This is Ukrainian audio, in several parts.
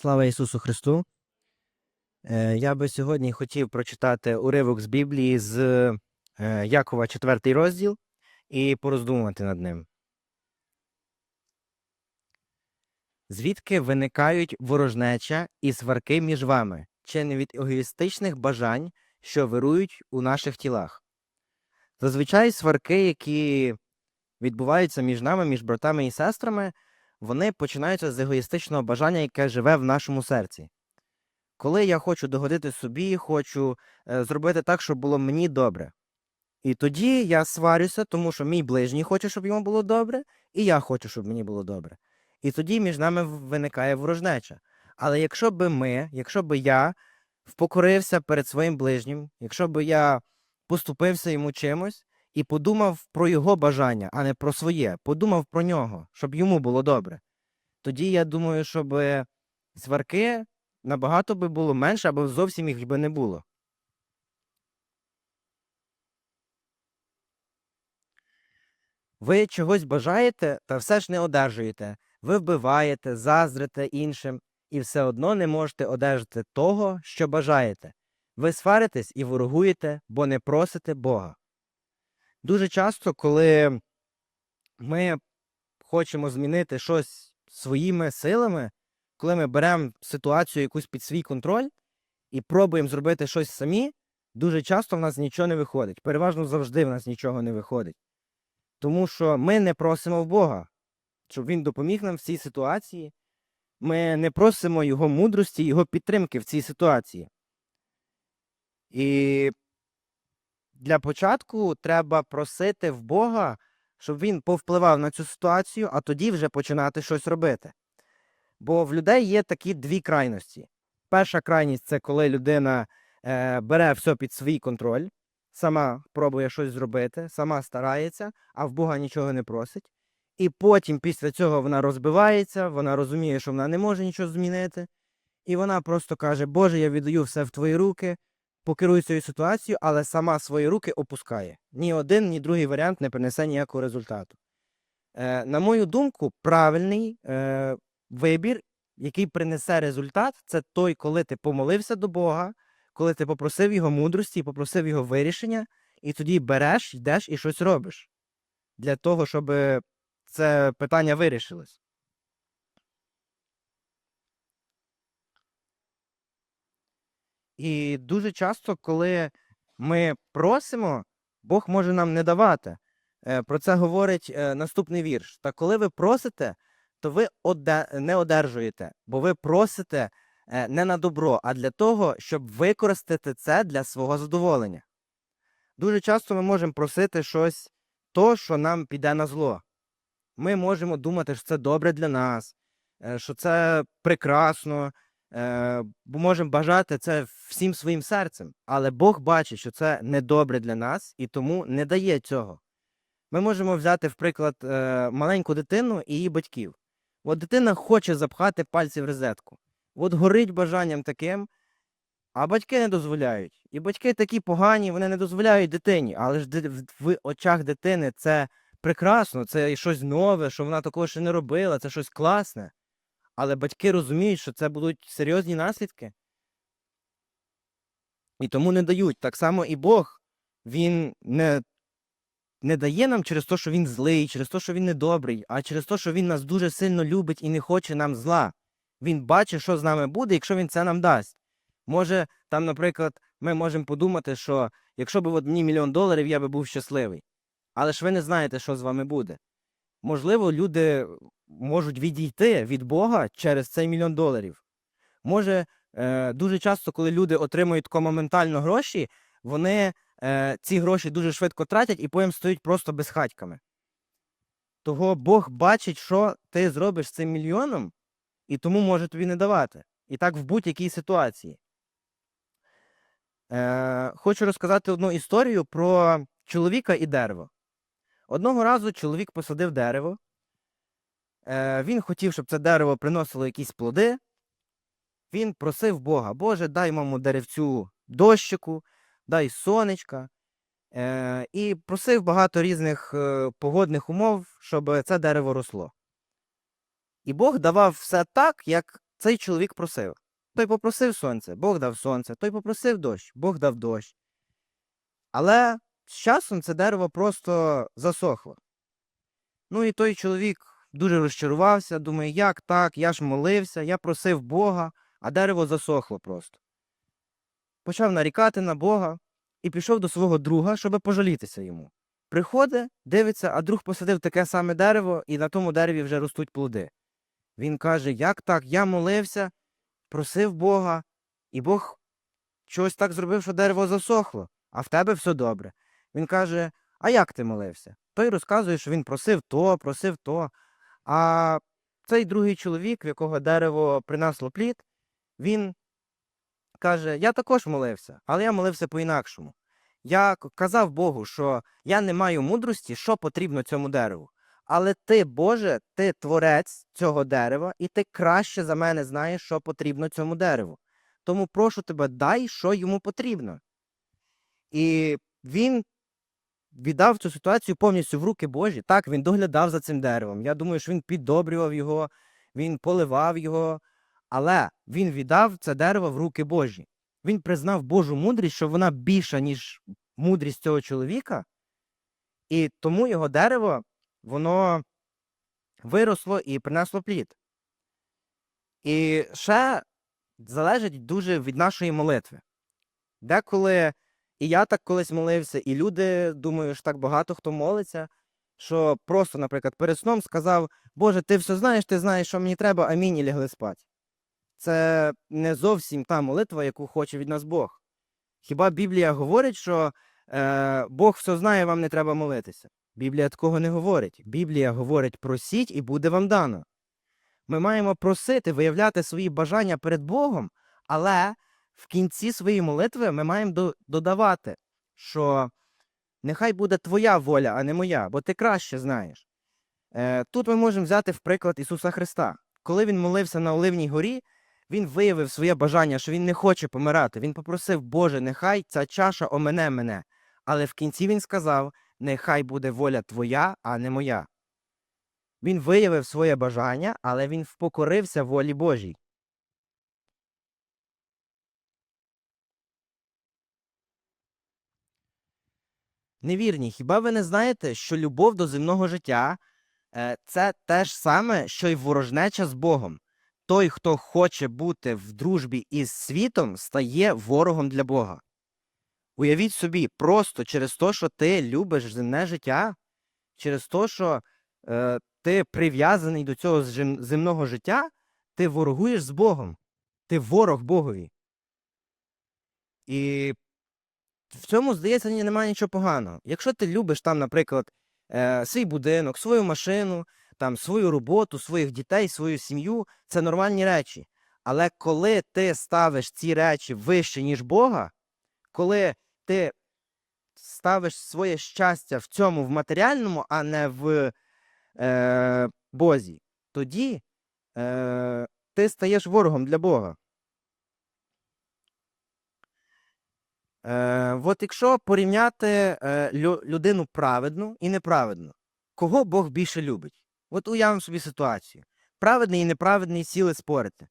Слава Ісусу Христу! Е, Я би сьогодні хотів прочитати уривок з Біблії з е, Якова, 4 розділ, і пороздумувати над ним. Звідки виникають ворожнеча і сварки між вами, чи не від егоїстичних бажань, що вирують у наших тілах? Зазвичай сварки, які відбуваються між нами, між братами і сестрами, вони починаються з егоїстичного бажання, яке живе в нашому серці. Коли я хочу догодити собі, хочу е, зробити так, щоб було мені добре. І тоді я сварюся, тому що мій ближній хоче, щоб йому було добре, і я хочу, щоб мені було добре. І тоді між нами виникає ворожнеча. Але якщо би ми, якщо би я впокорився перед своїм ближнім, якщо би я поступився йому чимось і подумав про його бажання, а не про своє, подумав про нього, щоб йому було добре, тоді я думаю, щоб сварки набагато би було менше, або зовсім їх би не було. Ви чогось бажаєте, та все ж не одержуєте. Ви вбиваєте, заздрите іншим, і все одно не можете одержати того, що бажаєте. Ви сваритесь і ворогуєте, бо не просите Бога. Дуже часто, коли ми хочемо змінити щось своїми силами, коли ми беремо ситуацію якусь під свій контроль і пробуємо зробити щось самі, дуже часто в нас нічого не виходить. Переважно завжди в нас нічого не виходить. Тому що ми не просимо в Бога, щоб Він допоміг нам в цій ситуації. Ми не просимо Його мудрості, Його підтримки в цій ситуації. І для початку треба просити в Бога, щоб він повпливав на цю ситуацію, а тоді вже починати щось робити. Бо в людей є такі дві крайності. Перша крайність це коли людина е, бере все під свій контроль, сама пробує щось зробити, сама старається, а в Бога нічого не просить. І потім після цього вона розбивається, вона розуміє, що вона не може нічого змінити. І вона просто каже: Боже, я віддаю все в твої руки, покерую цією ситуацією, але сама свої руки опускає. Ні один, ні другий варіант не принесе ніякого результату. Е, на мою думку, правильний е, вибір, який принесе результат, це той, коли ти помолився до Бога, коли ти попросив його мудрості, попросив його вирішення, і тоді береш, йдеш і щось робиш для того, щоб це питання вирішилось. І дуже часто, коли ми просимо, Бог може нам не давати. Е, Про це говорить е, наступний вірш. Та коли ви просите, то ви не одержуєте, бо ви просите е, не на добро, а для того, щоб використати це для свого задоволення. Дуже часто ми можемо просити щось, то, що нам піде на зло. Ми можемо думати, що це добре для нас, що це прекрасно, е, можемо бажати це всім своїм серцем. Але Бог бачить, що це недобре для нас і тому не дає цього. Ми можемо взяти, в приклад, е, маленьку дитину і її батьків. От дитина хоче запхати пальці в розетку. От горить бажанням таким, а батьки не дозволяють. І батьки такі погані, вони не дозволяють дитині. Але ж в очах дитини це прекрасно, це щось нове, що вона такого ще не робила, це щось класне. Але батьки розуміють, що це будуть серйозні наслідки. І тому не дають. Так само і Бог, він не, не дає нам через те, що він злий, через те, що він недобрий, а через те, що він нас дуже сильно любить і не хоче нам зла. Він бачить, що з нами буде, якщо він це нам дасть. Може, там, наприклад, ми можемо подумати, що якщо б от мені мільйон доларів, я би був щасливий. Але ж ви не знаєте, що з вами буде. Можливо, люди можуть відійти від Бога через цей мільйон доларів. Може, е, дуже часто, коли люди отримують тако гроші, вони е, ці гроші дуже швидко тратять і потім стають просто безхатьками. Того Бог бачить, що ти зробиш з цим мільйоном, і тому може тобі не давати. І так в будь-якій ситуації. Е, хочу розказати одну історію про чоловіка і дерево. Одного разу чоловік посадив дерево. Е, він хотів, щоб це дерево приносило якісь плоди. Він просив Бога, Боже, дай моєму деревцю дощику, дай сонечка. Е, і просив багато різних е, погодних умов, щоб це дерево росло. І Бог давав все так, як цей чоловік просив. Той попросив сонце, Бог дав сонце, той попросив дощ, Бог дав дощ. Але з часом це дерево просто засохло. Ну і той чоловік дуже розчарувався, думає, як так, я ж молився, я просив Бога, а дерево засохло просто. Почав нарікати на Бога і пішов до свого друга, щоб пожалітися йому. Приходить, дивиться, а друг посадив таке саме дерево, і на тому дереві вже ростуть плоди. Він каже: Як так? Я молився, просив Бога, і Бог щось так зробив, що дерево засохло, а в тебе все добре. Він каже: А як ти молився? Той розказує, що він просив то, просив то. А цей другий чоловік, в якого дерево принесло плід, він каже: Я також молився, але я молився по-інакшому. Я казав Богу, що я не маю мудрості, що потрібно цьому дереву. Але ти, Боже, ти творець цього дерева, і ти краще за мене знаєш, що потрібно цьому дереву. Тому прошу тебе, дай, що йому потрібно. І він віддав цю ситуацію повністю в руки Божі. Так, він доглядав за цим деревом. Я думаю, що він піддобрював його, він поливав його, але він віддав це дерево в руки Божі. Він признав Божу мудрість, що вона більша, ніж мудрість цього чоловіка, і тому його дерево, воно виросло і принесло плід. І ще залежить дуже від нашої молитви. Деколи і я так колись молився, і люди, думаю, що так багато хто молиться, що просто, наприклад, перед сном сказав: Боже, ти все знаєш, ти знаєш, що мені треба, амінь, і лягли спати. Це не зовсім та молитва, яку хоче від нас Бог. Хіба Біблія говорить, що е, Бог все знає, вам не треба молитися? Біблія такого не говорить. Біблія говорить: просіть і буде вам дано. Ми маємо просити, виявляти свої бажання перед Богом, але в кінці своєї молитви ми маємо до- додавати, що нехай буде твоя воля, а не моя, бо ти краще знаєш. Е, тут ми можемо взяти в приклад Ісуса Христа. Коли він молився на Оливній горі, він виявив своє бажання, що він не хоче помирати. Він попросив, Боже, нехай ця чаша омене мене. Але в кінці він сказав: Нехай буде воля твоя, а не моя. Він виявив своє бажання, але він впокорився волі Божій. Невірні, хіба ви не знаєте, що любов до земного життя е, це те ж саме, що й ворожнеча з Богом. Той, хто хоче бути в дружбі із світом, стає ворогом для Бога. Уявіть собі, просто через те, що ти любиш земне життя, через те, що е, ти прив'язаний до цього земного життя, ти ворогуєш з Богом. Ти ворог Богові. І в цьому, здається, немає нічого поганого. Якщо ти любиш там, наприклад, е, свій будинок, свою машину, там, свою роботу, своїх дітей, свою сім'ю, це нормальні речі. Але коли ти ставиш ці речі вище, ніж Бога, коли ти ставиш своє щастя в цьому в матеріальному, а не в е, Бозі, тоді е, ти стаєш ворогом для Бога. Е, от якщо порівняти е, лю- людину праведну і неправедну, кого Бог більше любить? От уявимо собі ситуацію. Праведний і неправедний сіли спорити.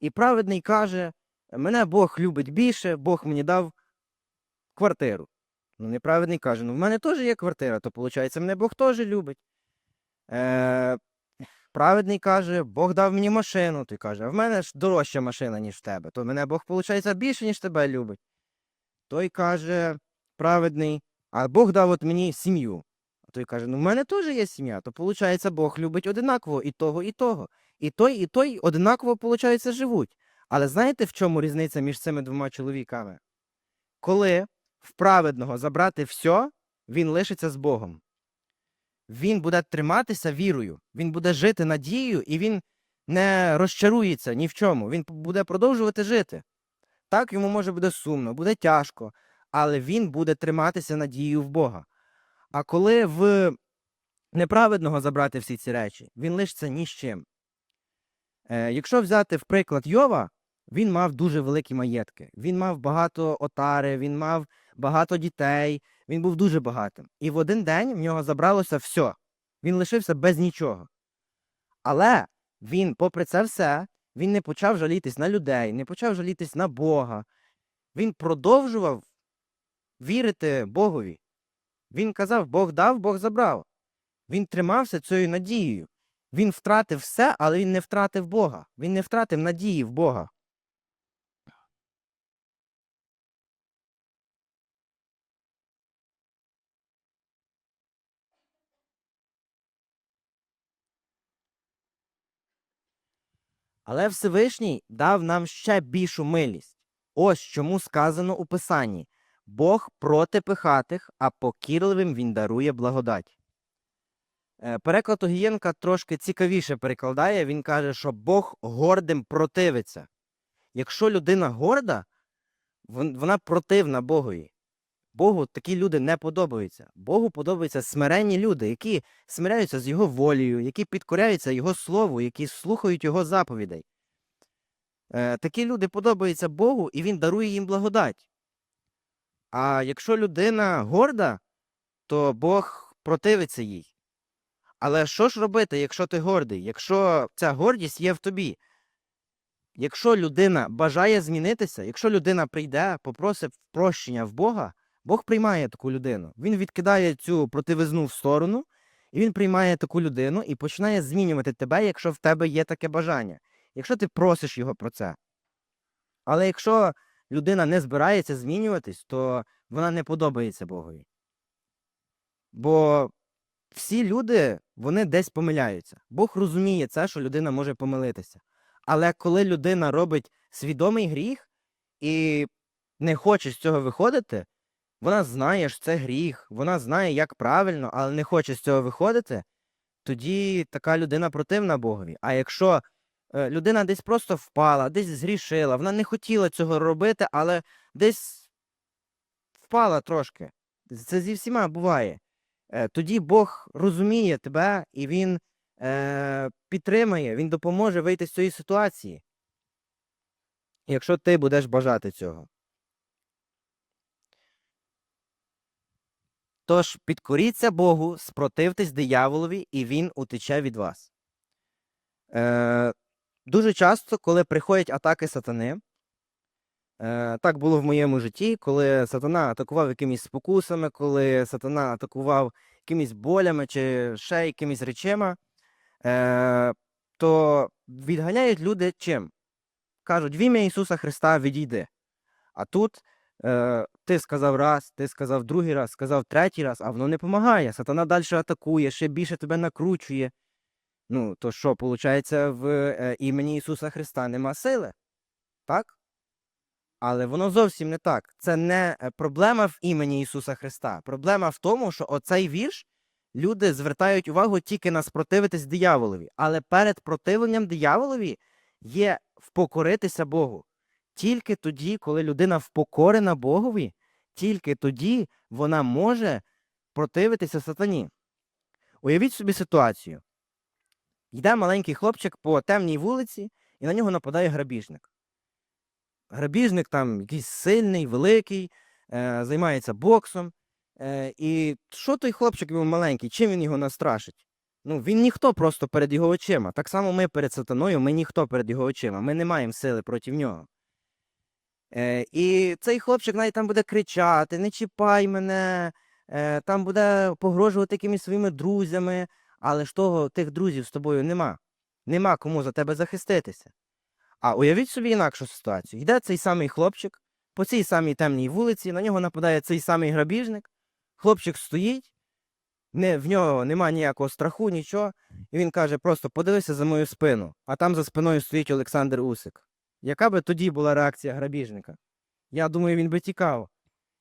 І праведний каже: мене Бог любить більше, Бог мені дав квартиру. Ну, неправедний каже: ну в мене теж є квартира, то виходить, мене Бог теж любить. Е, праведний каже, Бог дав мені машину. Той каже, а в мене ж дорожча машина, ніж в тебе, то мене Бог, виходить, більше, ніж тебе любить. Той каже, праведний, а Бог дав от мені сім'ю. А той каже: ну в мене теж є сім'я, то виходить, Бог любить одинаково і того, і того. І той, і той одинаково, виходить, живуть. Але знаєте, в чому різниця між цими двома чоловіками? Коли в праведного забрати все, він лишиться з Богом. Він буде триматися вірою, він буде жити надією, і він не розчарується ні в чому. Він буде продовжувати жити. Так йому може буде сумно, буде тяжко, але він буде триматися надією в Бога. А коли в неправедного забрати всі ці речі, він лишиться ні з чим. Е, якщо взяти в приклад Йова, він мав дуже великі маєтки. Він мав багато отари, він мав багато дітей, він був дуже багатим. І в один день в нього забралося все. Він лишився без нічого. Але він, попри це все, Він не почав жалітись на людей, не почав жалітись на Бога. Він продовжував вірити Богові. Він казав, Бог дав, Бог забрав. Він тримався цією надією. Він втратив все, але він не втратив Бога. Він не втратив надії в Бога. Але Всевишній дав нам ще більшу милість. Ось чому сказано у Писанні Бог проти пихатих, а покірливим він дарує благодать. Е, Переклад Огієнка трошки цікавіше перекладає. Він каже, що Бог гордим противиться. Якщо людина горда, вона противна Богові. Богу такі люди не подобаються. Богу подобаються смиренні люди, які смиряються з його волею, які підкоряються його слову, які слухають його заповідей. Е, такі люди подобаються Богу, і він дарує їм благодать. А якщо людина горда, то Бог противиться їй. Але що ж робити, якщо ти гордий? Якщо ця гордість є в тобі? Якщо людина бажає змінитися, якщо людина прийде, попросить прощення в Бога, Бог приймає таку людину. Він відкидає цю противизну в сторону, і він приймає таку людину і починає змінювати тебе, якщо в тебе є таке бажання. Якщо ти просиш його про це. Але якщо людина не збирається змінюватись, то вона не подобається Богові. Бо всі люди, вони десь помиляються. Бог розуміє це, що людина може помилитися. Але коли людина робить свідомий гріх і не хоче з цього виходити, вона знає, що це гріх, вона знає, як правильно, але не хоче з цього виходити, тоді така людина противна Богові. А якщо е, людина десь просто впала, десь згрішила, вона не хотіла цього робити, але десь впала трошки. Це зі всіма буває. Е, тоді Бог розуміє тебе і Він е, підтримає, Він допоможе вийти з цієї ситуації. Якщо ти будеш бажати цього. Тож підкоріться Богу, спротивтесь дияволові, і він утече від вас. Е, дуже часто, коли приходять атаки сатани, е, так було в моєму житті, коли сатана атакував якимись спокусами, коли сатана атакував якимись болями чи ще якимись речима, е, то відганяють люди чим? Кажуть, в ім'я Ісуса Христа відійди. А тут е, ти сказав раз, ти сказав другий раз, сказав третій раз, а воно не допомагає. Сатана далі атакує, ще більше тебе накручує. Ну, то що, виходить, в е, імені Ісуса Христа нема сили? Так? Але воно зовсім не так. Це не е, проблема в імені Ісуса Христа. Проблема в тому, що оцей вірш люди звертають увагу тільки на спротивитись дияволові. Але перед противленням дияволові є впокоритися Богу. Тільки тоді, коли людина впокорена Богові, тільки тоді вона може противитися сатані. Уявіть собі ситуацію. Йде маленький хлопчик по темній вулиці, і на нього нападає грабіжник. Грабіжник там якийсь сильний, великий, е, займається боксом. Е, і що той хлопчик йому маленький, чим він його настрашить? Ну, він ніхто просто перед його очима. Так само ми перед сатаною, ми ніхто перед його очима. Ми не маємо сили проти нього. Е, і цей хлопчик навіть там буде кричати: не чіпай мене, е, там буде погрожувати якимись своїми друзями, але ж того тих друзів з тобою нема. Нема кому за тебе захиститися. А уявіть собі інакшу ситуацію. Йде цей самий хлопчик по цій самій темній вулиці, на нього нападає цей самий грабіжник, хлопчик стоїть, не, в нього нема ніякого страху, нічого, і він каже: просто подивися за мою спину, а там за спиною стоїть Олександр Усик. Яка би тоді була реакція грабіжника? Я думаю, він би тікав.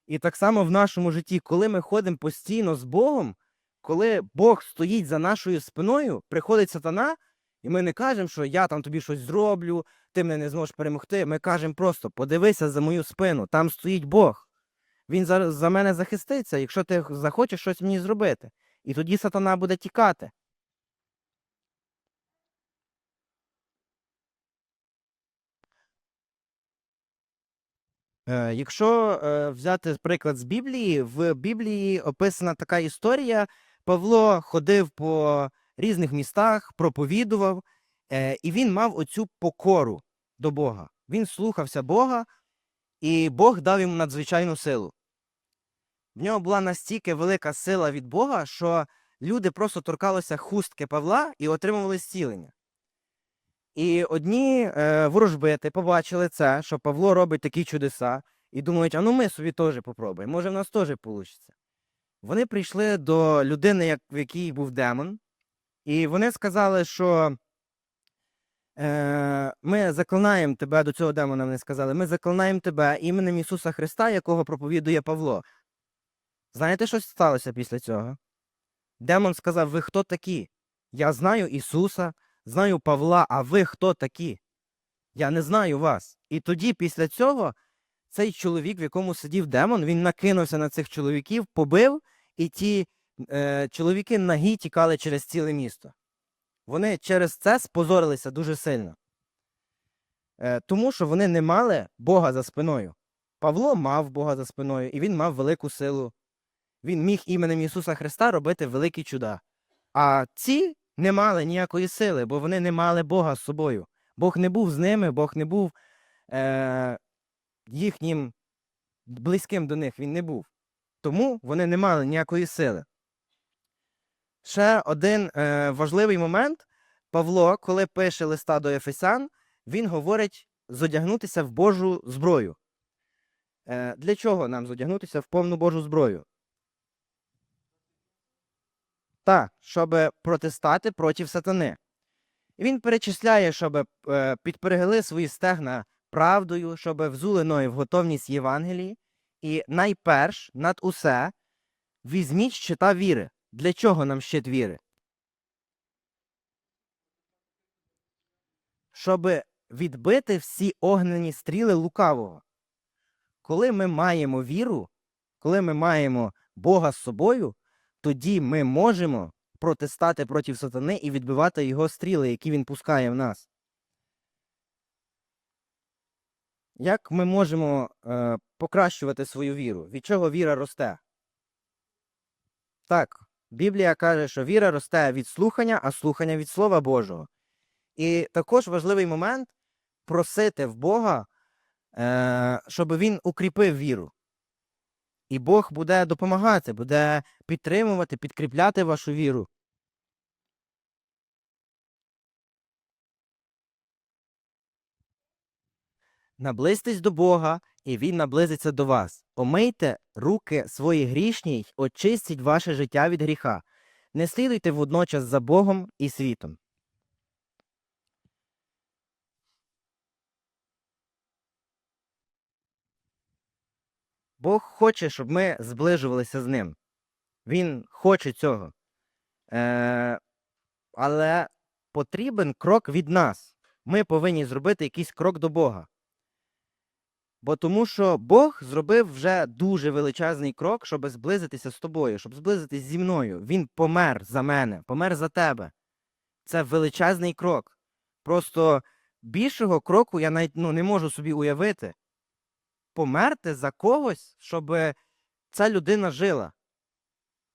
І так само в нашому житті, коли ми ходимо постійно з Богом, коли Бог стоїть за нашою спиною, приходить сатана, і ми не кажемо, що я там тобі щось зроблю, ти мене не зможеш перемогти. Ми кажемо просто: подивися за мою спину, там стоїть Бог. Він за, за мене захиститься, якщо ти захочеш щось мені зробити. І тоді сатана буде тікати. Якщо е, взяти приклад з Біблії, в Біблії описана така історія. Павло ходив по різних містах, проповідував, Е, і він мав оцю покору до Бога. Він слухався Бога, і Бог дав йому надзвичайну силу. В нього була настільки велика сила від Бога, що люди просто торкалися хустки Павла і отримували зцілення. І одні е, ворожбити побачили це, що Павло робить такі чудеса, і думають, а ну ми собі теж попробуємо, може в нас теж вийде. Вони прийшли до людини, як, в якій був демон, і вони сказали, що е, ми заклинаємо тебе до цього демона, вони сказали, ми заклинаємо тебе іменем Ісуса Христа, якого проповідує Павло. Знаєте, що сталося після цього? Демон сказав: Ви хто такі? Я знаю Ісуса, знаю Павла, а ви хто такі? Я не знаю вас. І тоді, після цього, цей чоловік, в якому сидів демон, він накинувся на цих чоловіків, побив, і ті е, чоловіки нагі тікали через ціле місто. Вони через це спозорилися дуже сильно. Е, тому що вони не мали Бога за спиною. Павло мав Бога за спиною, і він мав велику силу. Він міг іменем Ісуса Христа робити великі чуда. А ці не мали ніякої сили, бо вони не мали Бога з собою. Бог не був з ними, Бог не був е, їхнім близьким до них він не був. Тому вони не мали ніякої сили. Ще один е, важливий момент. Павло, коли пише листа до Ефесян, він говорить зодягнутися в Божу зброю. Е, для чого нам зодягнутися в повну Божу зброю? Так, щоб протистати проти сатани. І він перечисляє, щоб е, підперегли свої стегна правдою, щоб взули ноги в готовність Євангелії. І найперш над усе візьміть щита віри. Для чого нам щит віри? Щоб відбити всі огнені стріли лукавого. Коли ми маємо віру, коли ми маємо Бога з собою, тоді ми можемо протистати проти сатани і відбивати його стріли, які він пускає в нас. Як ми можемо е, покращувати свою віру? Від чого віра росте? Так, Біблія каже, що віра росте від слухання, а слухання від Слова Божого. І також важливий момент просити в Бога, е, щоб він укріпив віру. І Бог буде допомагати, буде підтримувати, підкріпляти вашу віру. Наблизьтесь до Бога, і Він наблизиться до вас. Омийте руки свої грішні й очистіть ваше життя від гріха. Не слідуйте водночас за Богом і світом. Бог хоче, щоб ми зближувалися з ним. Він хоче цього. Е, але потрібен крок від нас. Ми повинні зробити якийсь крок до Бога. Бо тому що Бог зробив вже дуже величезний крок, щоб зблизитися з тобою, щоб зблизитися зі мною. Він помер за мене, помер за тебе. Це величезний крок. Просто більшого кроку я навіть ну, не можу собі уявити. Померти за когось, щоб ця людина жила.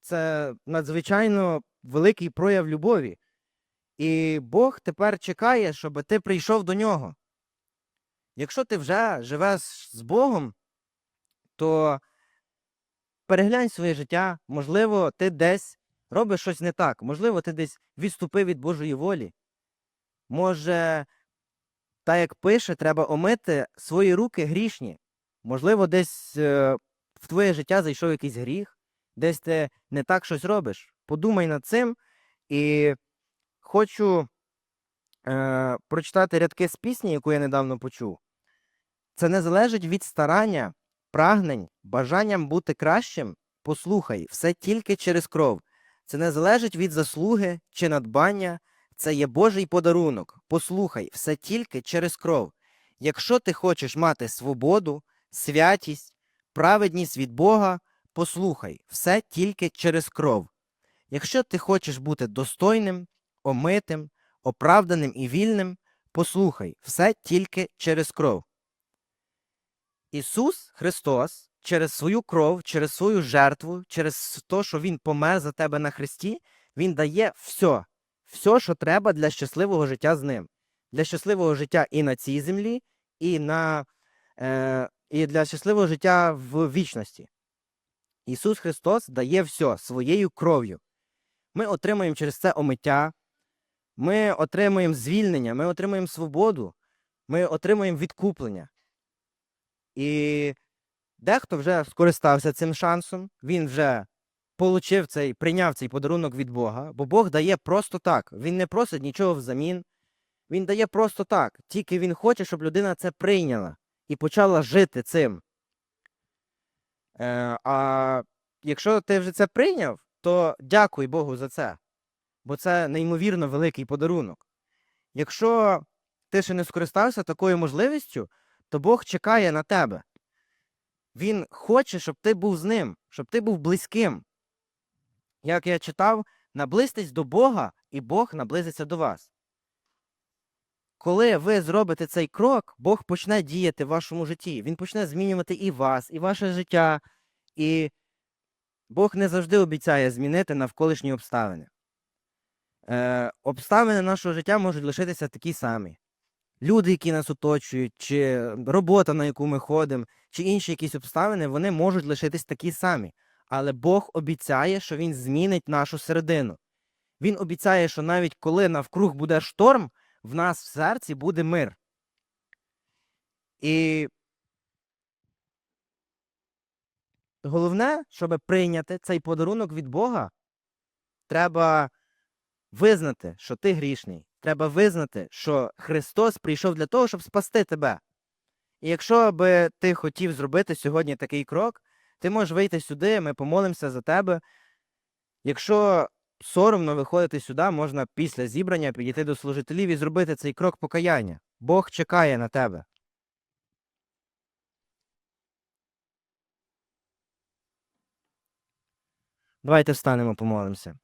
Це надзвичайно великий прояв любові. І Бог тепер чекає, щоб ти прийшов до нього. Якщо ти вже живеш з Богом, то переглянь своє життя, можливо, ти десь робиш щось не так, можливо, ти десь відступив від Божої волі. Може, так як пише, треба омити свої руки грішні. Можливо, десь е, в твоє життя зайшов якийсь гріх, десь ти не так щось робиш. Подумай над цим і хочу е, прочитати рядки з пісні, яку я недавно почув. Це не залежить від старання, прагнень, бажанням бути кращим. Послухай, все тільки через кров. Це не залежить від заслуги чи надбання, це є Божий подарунок. Послухай, все тільки через кров. Якщо ти хочеш мати свободу, святість, праведність від Бога, послухай, все тільки через кров. Якщо ти хочеш бути достойним, омитим, оправданим і вільним, послухай, все тільки через кров. Ісус Христос через свою кров, через свою жертву, через те, що Він помер за тебе на Христі, Він дає все, все, що треба для щасливого життя з ним. Для щасливого життя і на цій землі, і, на, е, і для щасливого життя в вічності. Ісус Христос дає все своєю кров'ю. Ми отримуємо через це омиття, ми отримуємо звільнення, ми отримуємо свободу, ми отримуємо відкуплення. І дехто вже скористався цим шансом, він вже получив цей, прийняв цей подарунок від Бога, бо Бог дає просто так. Він не просить нічого взамін. Він дає просто так. Тільки він хоче, щоб людина це прийняла і почала жити цим. Е, а якщо ти вже це прийняв, то дякуй Богу за це. Бо це неймовірно великий подарунок. Якщо ти ще не скористався такою можливістю, то Бог чекає на тебе. Він хоче, щоб ти був з ним, щоб ти був близьким. Як я читав, наблизьтесь до Бога, і Бог наблизиться до вас. Коли ви зробите цей крок, Бог почне діяти в вашому житті. Він почне змінювати і вас, і ваше життя. І Бог не завжди обіцяє змінити навколишні обставини. Е, обставини нашого життя можуть лишитися такі самі. Люди, які нас оточують, чи робота, на яку ми ходимо, чи інші якісь обставини, вони можуть лишитись такі самі. Але Бог обіцяє, що Він змінить нашу середину. Він обіцяє, що навіть коли навкруг буде шторм, в нас в серці буде мир. І головне, щоб прийняти цей подарунок від Бога, треба визнати, що ти грішний. Треба визнати, що Христос прийшов для того, щоб спасти тебе. І якщо би ти хотів зробити сьогодні такий крок, ти можеш вийти сюди, ми помолимося за тебе. Якщо соромно виходити сюди, можна після зібрання підійти до служителів і зробити цей крок покаяння. Бог чекає на тебе. Давайте встанемо, помолимося.